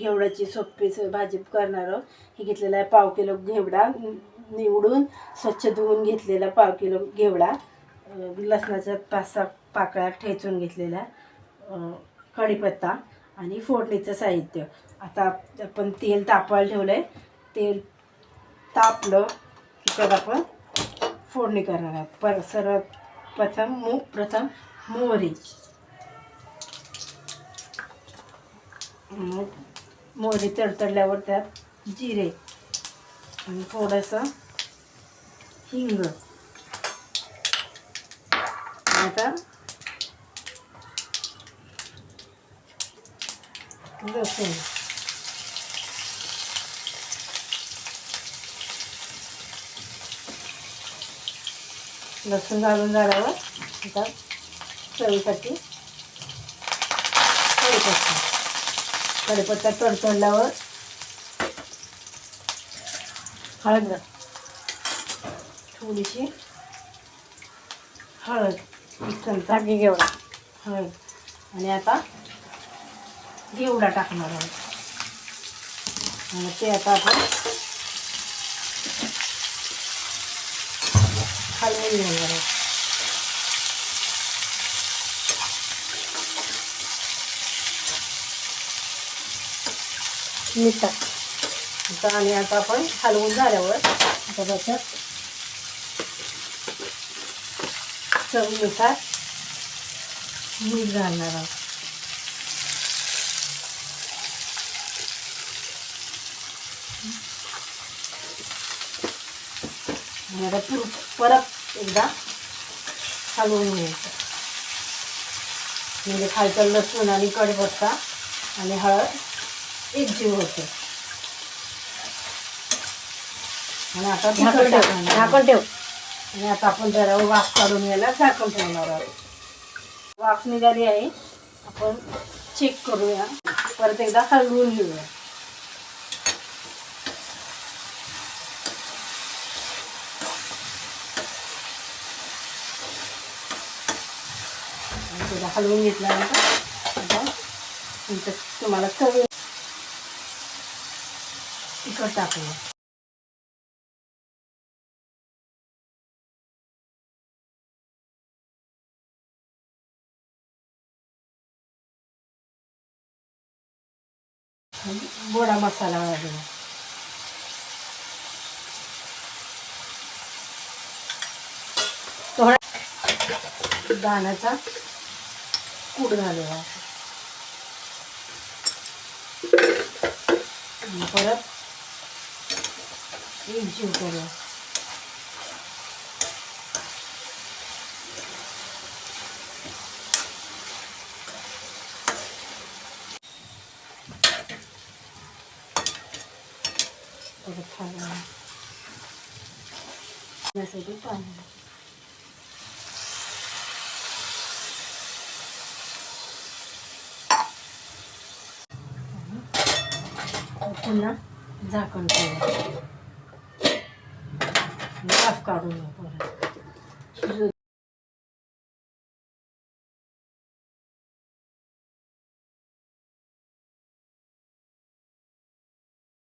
घेवडाची सोपी भाजी करणार आहोत. हे घेतलेला आहे पाव किलो घेवडा. निवडून स्वच्छ धुवून घेतलेला पाव किलो घेवडा. लसणाच्या पाच सहा पाकळ्या ठेचून घेतलेल्या. कढीपत्ता आणि फोडणीचं साहित्य. आता आपण तेल तापवायला ठेवलं आहे तेल तापलं की त्यात आपण फोडणी करणार आहोत. पर सर्वात प्रथम मो प्रथम मोहरी मग मोहरी तडतडल्यावर त्यात जिरे आणि थोडंसं हिंग. आता लसूण. लसूण घालून झाल्यावर आता चवीसाठी कढीपत्ता. कडीपत्ता तडतडल्यावर हळद घाल. थोडीशी हळद एक चमचा घेवडा हळद. आणि आता घेवडा टाकणार आहोत. आणि ते आता आपण हलवून घेणार आहोत. मीठ टाक आणि आता आपण हलवून झाल्यावर आता त्याच्यात चवीनुसार मीठ घालणार आहोत. आणि आता पुर परत एकदा हलवून घ्यायचं. म्हणजे खायचं लसूण आणि कडपत्ता आणि हळद एकजीव होते. आणि आता झाकण ठेव. झाकण ठेव. आणि आता आपण जरा वाफ काढून यायला झाकण ठेवणार आहोत. वाफ निघाली आहे. आपण चेक करूया. परत एकदा हलवून घेऊया. हलवून घेतल्यानंतर आता तुमचं तुम्हाला चवी तिखट टाकलं. गोडा मसाला वाढला थोडा दाण्याचा कूट घालूया. आणि परत एकजीव करूया परत खायला यासाठी पाणी पुन्हा झाकण ठेवा वाफ काढून घ्या परत शिजू